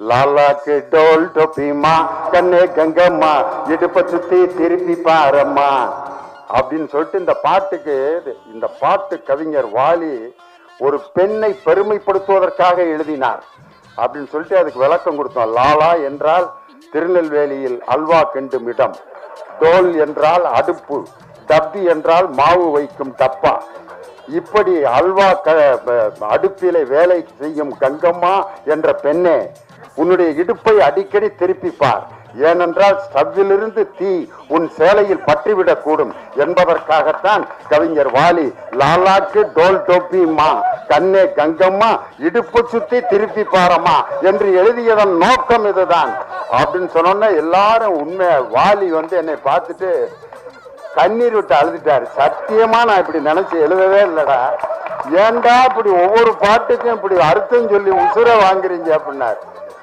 லாலாக்கு toll டொப்பிமா கண்ணே கங்கம்மா இடுப்ப சுத்தி திருப்பி பாரம்மா. அப்படின்னு சொல்லிட்டு இந்த பாட்டுக்கு இந்த பாட்டு கவிஞர் வாலி ஒரு பெண்ணை பெருமைப்படுத்துவதற்காக எழுதினார். அப்படின்னு சொல்லிட்டு அதுக்கு விளக்கம் கொடுத்தோம். லாலா என்றால் திருநெல்வேலியில் அல்வா கிண்டும் இடம். டோல் என்றால் அடுப்பு. டப்பி என்றால் மாவு வைக்கும் டப்பா. இப்படி அல்வா க அடுப்பிலே வேலை செய்யும் கங்கம்மா என்ற பெண்ணே உன்னுடைய இடுப்பை அடிக்கடி திருப்பிப்பார். ஏனென்றால் ஸ்டவ்விலிருந்து தீ உன் சேலையில் பற்றிவிடக்கூடும் என்பதற்காகத்தான் கவிஞர் வாலி லாலாக்கு டோல் டோப்பிமா கண்ணே கங்கம்மா இடுப்பு சுத்தி திருப்பி பாரம்மா என்று எழுதியதன் நோக்கம் இதுதான். அப்படின்னு சொன்னோன்னா எல்லாரும் உண்மை வாலி வந்து என்னை பார்த்துட்டு கண்ணீர் விட்டு அழுதுட்டாரு. சத்தியமா நான் இப்படி நினைச்சு எழுதவே இல்லடா. ஏன்டா இப்படி ஒவ்வொரு பாட்டுக்கும் இப்படி அர்த்தம் சொல்லி உசுர வாங்குறீங்க அப்படின்னாரு.